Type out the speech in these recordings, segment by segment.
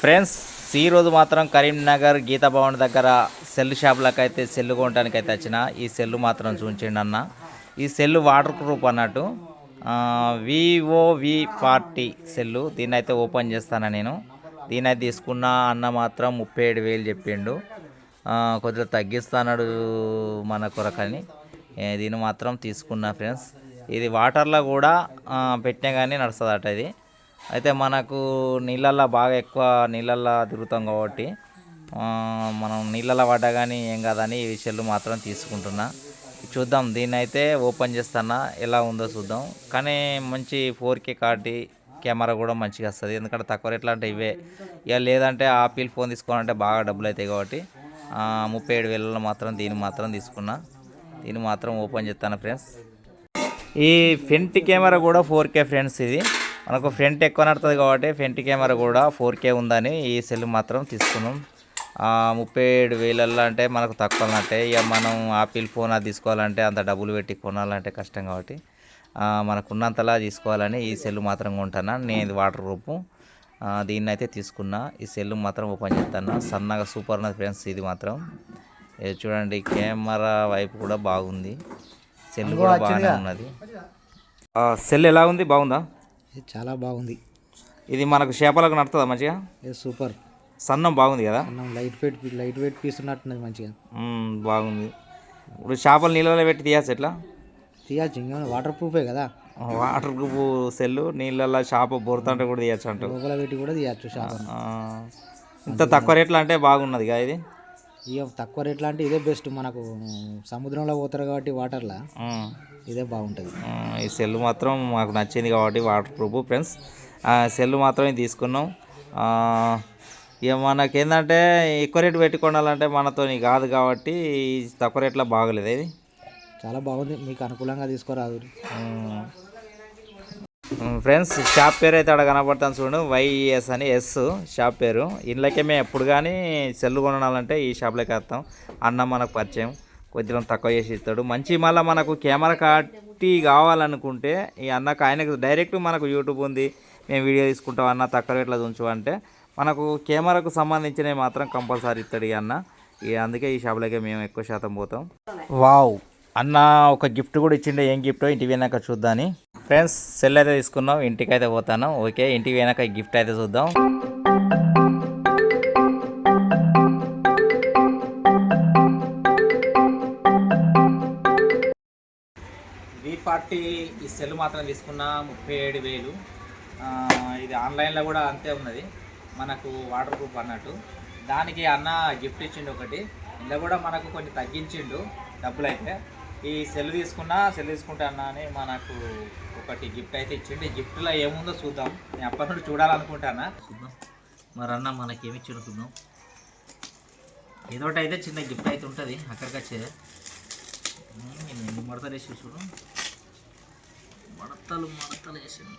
Friends ఈరోజు మాత్రం కరీంనగర్ గీతా భవన్ దగ్గర సెల్ షాపులకు అయితే సెల్ కొనడానికి అయితే వచ్చిన. ఈ సెల్లు మాత్రం చూపించండి అన్న. ఈ సెల్లు వాటర్ ప్రూఫ్ అన్నట్టు. Vivo V forty cell. దీన్ని అయితే ఓపెన్ చేస్తాను నేను. దీని అయితే తీసుకున్న అన్న మాత్రం ముప్పై ఏడు వేలు చెప్పిండు. కొద్దిగా తగ్గిస్తాడు మన కొరకని దీన్ని మాత్రం తీసుకున్నా ఫ్రెండ్స్. ఇది వాటర్లో కూడా పెట్టినా కానీ నడుస్తుందట ఇది. అయితే మనకు నీళ్ళల్లో బాగా ఎక్కువ నీళ్ళల్లో తిరుగుతాం కాబట్టి మనం నీళ్ళల్లో పడ్డా కానీ ఏం కాదని ఈ సెల్లు మాత్రం తీసుకుంటున్నా. చూద్దాం దీన్ని అయితే ఓపెన్ చేస్తానా ఎలా ఉందో చూద్దాం. కానీ మంచి ఫోర్ కే కార్డు కెమెరా కూడా మంచిగా వస్తుంది. ఎందుకంటే తక్కువ రేట్లు అంటే ఇవే. ఇక లేదంటే ఆపిల్ ఫోన్ తీసుకోవాలంటే బాగా డబ్బులు అవుతాయి కాబట్టి ముప్పై ఏడు వేలలో మాత్రం దీన్ని మాత్రం తీసుకున్నా. దీన్ని మాత్రం ఓపెన్ చేస్తాను ఫ్రెండ్స్. ఈ ఫ్రంట్ కెమెరా కూడా ఫోర్ కే ఫ్రెండ్స్ ఇది. మనకు ఫ్రంట్ ఎక్కువ నడుతుంది కాబట్టి ఫ్రంట్ కెమెరా కూడా ఫోర్ కే ఉందని ఈ సెల్ మాత్రం తీసుకున్నాం. ముప్పై ఏడు వేలల్లో అంటే మనకు తక్కువ అన్నట్టే ఇక మనం ఆపిల్ ఫోన్ అది తీసుకోవాలంటే అంత డబ్బులు పెట్టి కొనాలంటే కష్టం కాబట్టి ఆ, మనకు ఉన్నంతలా తీసుకోవాలని ఈ సెల్ మాత్రం కొంటాను నేను ఇది వాటర్ రూపు ఆ, దీన్ని అయితే తీసుకున్నా. ఈ సెల్ మాత్రం ఓపెన్ చేస్తాను సన్నగా సూపర్ ఉన్నది ఫ్రెండ్స్ ఇది మాత్రం. ఇది చూడండి కెమెరా వైపు కూడా బాగుంది. సెల్ కూడా బాగానే ఉన్నది. సెల్ ఎలా ఉంది? బాగుందా? చాలా బాగుంది. ఇది మనకు చేపలకు నడుతుందా మంచిగా? సూపర్. సన్నం బాగుంది కదా? మనం light weight light weight piece ఉన్నట్టున్నది మంచిగా. బాగుంది. ఇప్పుడు చేపలు నీళ్ళలో పెట్టి తీయచ్చు ఎట్లా? తీయచ్చు ఇంకా వాటర్ ప్రూఫే కదా? వాటర్ ప్రూఫ్ సెల్ నీళ్ళల్లో చేప బొరుతుంటే కూడా తీయచ్చు లోపల పెట్టి కూడా తీయచ్చు ఆ, ఇంత తక్కువ రేట్లో అంటే బాగున్నది కదా ఇది? ఇక తక్కువ రేట్లు అంటే ఇదే బెస్ట్. మనకు సముద్రంలో పోతారు కాబట్టి వాటర్లో. ఇదే బాగుంటుంది. ఈ సెల్ మాత్రం మాకు నచ్చింది కాబట్టి వాటర్ ప్రూఫ్ ఫ్రెండ్స్. ఆ సెల్ మాత్రమే తీసుకున్నాం. ఇక మనకేందంటే ఎక్కువ రేటు పెట్టి కొనాలంటే మనతో కాదు కాబట్టి ఈ తక్కువ రేట్లో బాగలేదు ఇది. చాలా బాగుంది. మీకు అనుకూలంగా తీసుకోరాదు. ఫ్రెండ్స్ షాప్ పేరు అయితే అక్కడ కనపడతాను చూడు వైఎస్ అని ఎస్ షాప్ పేరు. ఇంట్లోకే మేము ఎప్పుడు కానీ సెల్ కొనాలంటే ఈ షాప్లోకి వస్తాం అన్న మనకు పరిచయం. కొద్దిగా తక్కువ చేసి ఇస్తాడు. మంచి మళ్ళీ మనకు కెమెరా కట్టి కావాలనుకుంటే ఈ అన్నకు ఆయనకు డైరెక్ట్ మనకు యూట్యూబ్ ఉంది. మేము వీడియో తీసుకుంటాం అన్న తక్కువ రేట్లో ఉంచు అంటే. మనకు కెమెరాకు సంబంధించినవి మాత్రం కంపల్సరీ ఇస్తాడు ఈ అన్న. ఈ అందుకే ఈ షాప్లోకి మేము ఎక్కువ శాతం పోతాం. వావ్. అన్న ఒక గిఫ్ట్ కూడా ఇచ్చిండే. ఏం గిఫ్టో ఇంటికి పోయినాక చూద్దాని. ఫ్రెండ్స్ సెల్ అయితే తీసుకున్నాం ఇంటికి అయితే పోతాను. ఓకే ఇంటికి పోయినాక గిఫ్ట్ అయితే చూద్దాం. వి ఫార్టీ ఈ సెల్ మాత్రం తీసుకున్న ముప్పై ఏడు వేలు. ఇది ఆన్లైన్లో కూడా అంతే ఉన్నది. మనకు వాటర్ ప్రూఫ్ అన్నట్టు. దానికి అన్న గిఫ్ట్ ఇచ్చిండు ఒకటి. ఇందులో కూడా మనకు కొంచెం తగ్గించిండు డబ్బులు అయితే ఈ సెల్ తీసుకున్నా సెల్ తీసుకుంటే అన్న అని మనకు ఒకటి గిఫ్ట్ అయితే ఇచ్చిండు. గిఫ్ట్లో ఏముందో చూద్దాం. నేను అప్పటి నుండి చూడాలనుకుంటానా చూద్దాం. మరి అన్న మనకి ఏమి ఇచ్చిండు చూద్దాం. ఏదోటి అయితే చిన్న గిఫ్ట్ అయితే ఉంటుంది అక్కడికి వచ్చేది. నేను ఎన్ని మడతలు వేసి చూడు. మడతలు మడతలు వేసాను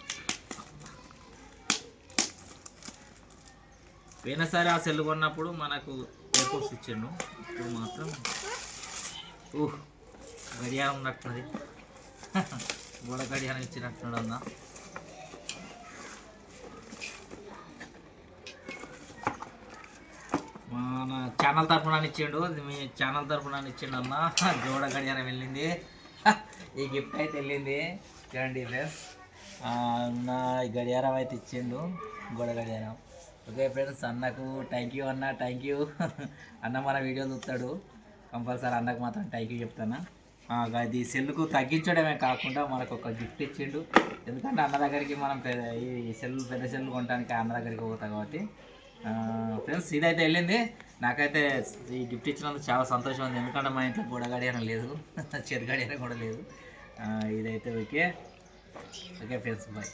పోయినసారి ఆ సెల్ కొన్నప్పుడు మనకు ఎయిర్పోర్ట్స్ ఇచ్చిండు. ఇప్పుడు మాత్రం ఊహ్. గడియారం ఉన్నట్టున్నది గోడ గడియారం ఇచ్చినట్టున్నాడు అన్న మన ఛానల్ తరఫున ఇచ్చిండు మీ ఛానల్ తరఫున ఇచ్చిండు అన్న గోడ గడియారం వెళ్ళింది. ఈ గిఫ్ట్ అయితే వెళ్ళింది. చూడండి ఫ్రెండ్స్. అన్న ఈ గడియారం అయితే ఇచ్చిండు. గోడ గడియారం. ఓకే ఫ్రెండ్స్ అన్నకు థ్యాంక్ యూ అన్న థ్యాంక్ యూ అన్న మన వీడియో చూస్తాడు. కంపల్సరీ అన్నకు మాత్రం థ్యాంక్ యూ చెప్తాను. అది సెల్కు తగ్గించడమే కాకుండా మనకు ఒక గిఫ్ట్ ఇచ్చిండు. ఎందుకంటే అన్న దగ్గరికి మనం పెద్ద- ఈ సెల్ పెద్ద సెల్ కొనడానికి అన్న దగ్గరికి పోతాం కాబట్టి. ఫ్రెండ్స్ ఇదైతే వెళ్ళింది. నాకైతే ఈ గిఫ్ట్ ఇచ్చినందుకు చాలా సంతోషం ఉంది. ఎందుకంటే మా ఇంట్లో గోడ గడియారం లేదు. చెరు గడియారం కూడా లేదు. ఇదైతే ఓకే. Okay friends bye